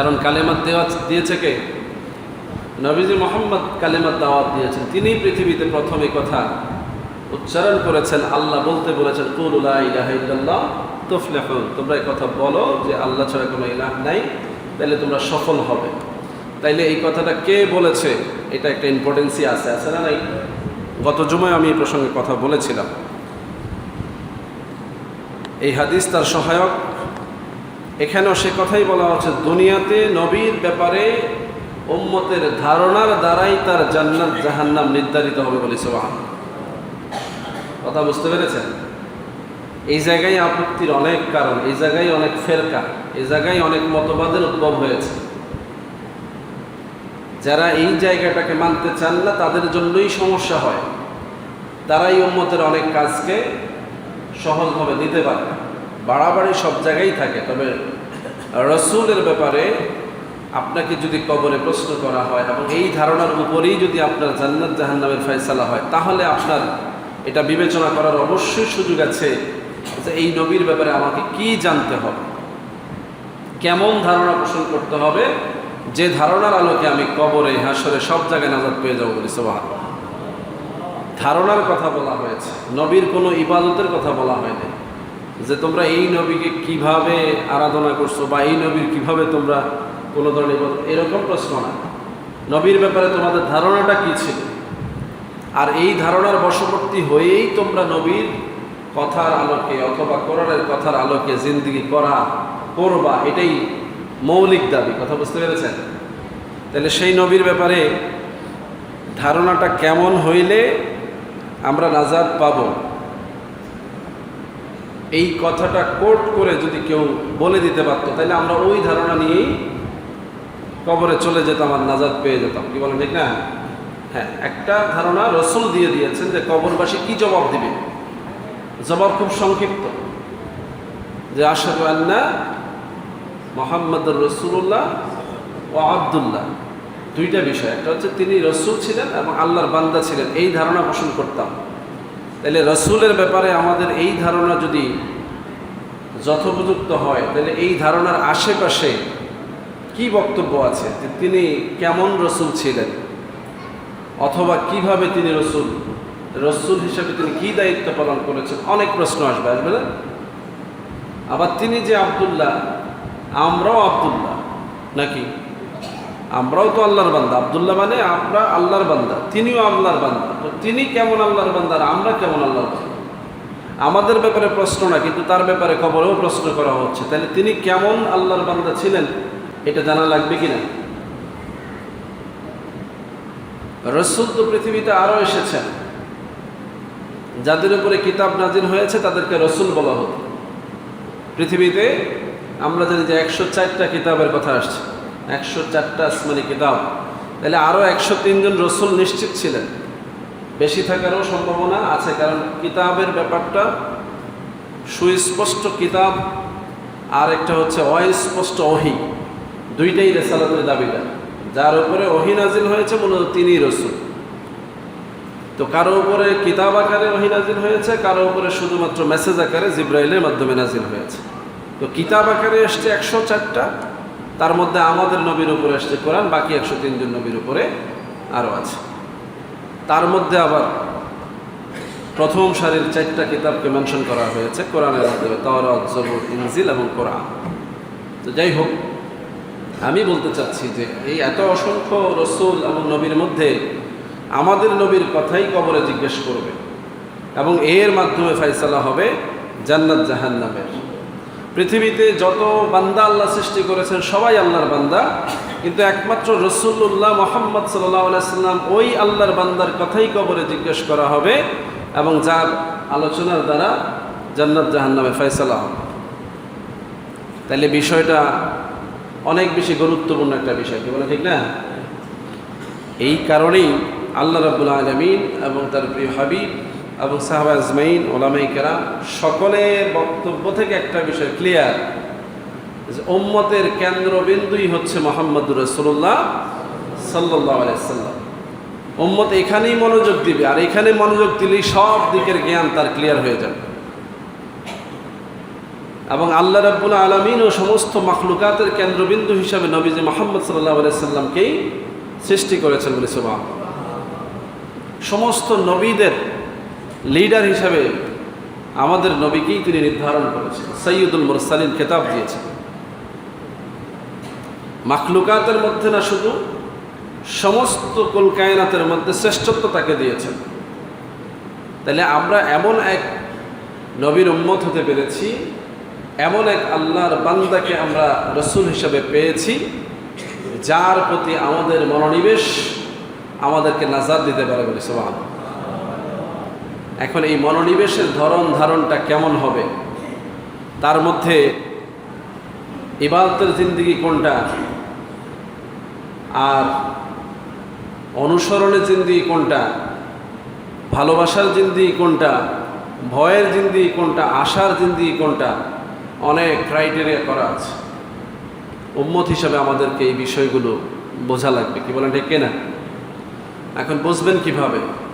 কারণ কালেমাত দেওয়া দিয়েছে কে? নবীজি মোহাম্মদ কালেমাত দাওয়াত দিয়েছেন। তিনি পৃথিবীতে প্রথম এই কথা উচ্চারণ করেছেন। আল্লাহ বলতে বলেছেন তোমরা এই কথা বলো যে আল্লাহ ছাড়া কোনো ইলাহ নাই তাহলে তোমরা সফল হবে। তাইলে এই কথাটা কে বলেছে? এটা একটা ইম্পর্টেন্সই আছে। আছে না নাই? গত জুমায় আমি এই প্রসঙ্গে কথা বলেছিলাম। এই হাদিস তার সহায়ক এখানেও সে কথাই বলা হচ্ছে, দুনিয়াতে নবীর ব্যাপারে উম্মতের ধারণার দ্বারাই তার জান্নাত, জাহান্নাম নির্ধারিত হবে বলে সোহান কথা বুঝতে পেরেছেন? এই জায়গায় আপত্তির অনেক কারণ, এই জায়গায় অনেক ফেরকা, এই জায়গায় অনেক মতবাদের উদ্ভব হয়েছে। যারা এই জায়গাটাকে মানতে চান না, তাদের জন্যই সমস্যা হয়। তারাই উম্মতের অনেক কাজকে সহজভাবে নিতে পারে বাড়াবাড়ি সব জায়গায় থাকে। তবে রসুলের ব্যাপারে আপনাকে যদি কবরে প্রশ্ন করা হয় এবং এই ধারণার উপরেই যদি আপনার জান্নাত জাহান্নামের ফয়সালা হয়, তাহলে আপনার এটা বিবেচনা করার অবশ্যই সুযোগ আছে যে এই নবীর ব্যাপারে আমাকে কি জানতে হবে। কেমন ধারণা পোষণ করতে হবে, যে ধারণার আলোকে আমি কবরে, হাসরে সব জায়গায় নাজাদ পেয়ে যাব বলি সোবাহ ধারণার কথা বলা হয়েছে, নবীর কোনো ইবাদতের কথা বলা হয়নি। যে তোমরা এই নবীকে কীভাবে আরাধনা করছ বা এই নবীর কীভাবে তোমরা কোনো ধরনের এরকম প্রশ্ন না। নবীর ব্যাপারে তোমাদের ধারণাটা কী ছিল? আর এই ধারণার বশবর্তী হয়েই তোমরা নবীর কথার আলোকে অথবা কোরআনের কথার আলোকে জিন্দিগি করা, করবা, এটাই মৌলিক দাবি। কথা বুঝতে পেরেছেন? তাহলে সেই নবীর ব্যাপারে ধারণাটা কেমন হইলে আমরা নাজাদ পাব? এই কথাটা কোট করে যদি কেউ বলে দিতে পারতো, তাহলে আমরা ওই ধারণা নিয়েই কবরে চলে যেতাম আর নাজাদ পেয়ে যেতাম। কি বলেন ঠিক না? হ্যাঁ একটা ধারণা রসুল দিয়ে দিয়েছেন যে কবরবাসী কি জবাব দিবে? জবাব খুব সংক্ষিপ্ত। যে আসাদু আল্লাহ মোহাম্মদ রসুল্লাহ ও আবদুল্লাহ। দুইটা বিষয়। একটা হচ্ছে তিনি রসুল ছিলেন এবং আল্লাহর বান্দা ছিলেন। এই ধারণা পোষণ করতাম। তাহলে রসুলের ব্যাপারে আমাদের এই ধারণা যদি যথোপযুক্ত হয়, তাহলে এই ধারণার আশেপাশে কি বক্তব্য আছে যে তিনি কেমন রসুল ছিলেন? অথবা কীভাবে তিনি রসুল? রসুল হিসেবে তিনি কি দায়িত্ব পালন করেছেন? অনেক প্রশ্ন আসবে আসবে না? আবার তিনি যে আবদুল্লাহ, আমরাও আবদুল্লাহ, নাকি? আমরাও তো আল্লাহর বান্দা। আবদুল্লাহ মানে আমরা আল্লাহর বান্দা। তিনিও আল্লাহর বান্দা। তো তিনি কেমন আল্লাহর বান্দা আর আমরা কেমন আল্লাহর বান্দা? আমাদের ব্যাপারে প্রশ্ন না, কিন্তু তার ব্যাপারে খবরেও প্রশ্ন করা হচ্ছে। তাহলে তিনি কেমন আল্লাহর বান্দা ছিলেন? এটা জানা লাগবে কিনা? রসুল তো পৃথিবীতে আরও এসেছেন। যাদের উপরে কিতাব নাজির হয়েছে, তাদেরকে রসুল বলা হতো। পৃথিবীতে আমরা জানি যে একশো চারটা কিতাবের কথা আসছে। একশো চারটা আসমানি কিতাব তাহলে আরও একশো তিনজন রসুল নিশ্চিত ছিলেন। বেশি থাকারও সম্ভাবনা আছে, কারণ কিতাবের ব্যাপারটা সুস্পষ্ট কিতাব, আর একটা হচ্ছে অস্পষ্ট অহি দুইটাই রেসালাতের দাবিদার। যার উপরে অহি নাজিল হয়েছে, মূলত তিনি রসুল। তো কারও উপরে কিতাব আকারে ওহি নাজিল হয়েছে, কারও উপরে শুধুমাত্র মেসেজ আকারে জিব্রাইলের মাধ্যমে নাজিল হয়েছে। তো কিতাব আকারে এসছে একশো চারটা তার মধ্যে আমাদের নবীর উপরে আসছে কোরআন, বাকি একশো তিনজন নবীর উপরে আরও আছে। তার মধ্যে আবার প্রথম সারির চারটা কিতাবকে মেনশন করা হয়েছে, কোরআনের মাধ্যমে তাওরাত, জবুর, ইনজিল এবং কোরআন। তো যাই হোক, আমি বলতে চাচ্ছি যে এই এত অসংখ্য রসুল এবং নবীর মধ্যে আমাদের নবীর কথাই কবরে জিজ্ঞেস করবে এবং এর মাধ্যমে ফয়সালা হবে জান্নাত জাহান্নামের। পৃথিবীতে যত বান্দা আল্লাহ সৃষ্টি করেছেন, সবাই আল্লাহর বান্দা। কিন্তু একমাত্র রসুল্লাহ মোহাম্মদ সাল্লাম ওই আল্লাহর বান্দার কথাই কবরে জিজ্ঞেস করা হবে এবং যার আলোচনার দ্বারা জান্নাত জাহান্নামের ফয়সালা হবে। তাহলে বিষয়টা অনেক বেশি গুরুত্বপূর্ণ একটা বিষয়, কি বলে ঠিক না? এই কারণেই আল্লাহ রাবুল আলমিন এবং তার প্রিয় হাবিব এবং সাহাবা ওলামাই কেরাম, সকলের বক্তব্য থেকে একটা বিষয় ক্লিয়ার যে ওম্মতের কেন্দ্রবিন্দুই হচ্ছে মোহাম্মদুর রসুল্লাহ সাল্লাহ ওম্মত এখানেই মনোযোগ দিবে, আর এখানে মনোযোগ দিলেই সব দিকের জ্ঞান তার ক্লিয়ার হয়ে যাবে। এবং আল্লাহ রাব্বুল আলমিন ও সমস্ত মখলুকাতের কেন্দ্রবিন্দু হিসাবে নবীজি মোহাম্মদ সাল্লাহ সাল্লামকেই সৃষ্টি করেছেন বলে সুবাহ সমস্ত নবীদের লিডার হিসাবে আমাদের নবীকেই তিনি নির্ধারণ করেছেন। সৈয়দুল মুরসালিন খেতাব দিয়েছেন। মাখলুকাতের মধ্যে না শুধু, সমস্ত কুল কায়নাতের মধ্যে শ্রেষ্ঠত্ব তাকে দিয়েছেন। তাহলে আমরা এমন এক নবীর উম্মত হতে পেরেছি, এমন এক আল্লাহর বান্দাকে আমরা রসুল হিসাবে পেয়েছি, যার প্রতি আমাদের মনোনিবেশ আমাদেরকে নাজার দিতে পারে বলে সবান এখন এই মনোনিবেশের ধরন ধারণটা কেমন হবে? তার মধ্যে ইবাদতের জিন্দিগি কোনটা? আর অনুসরণের জিন্দিগি কোনটা? ভালোবাসার জিন্দিগি কোনটা? ভয়ের জিন্দিগি কোনটা? আশার জিন্দিগি কোনটা? অনেক ক্রাইটেরিয়া করা আছে। উম্মত হিসাবে আমাদেরকে এই বিষয়গুলো বোঝা লাগবে। কি বলেন, ঠিক কিনা? এখন বুঝবেন কীভাবে?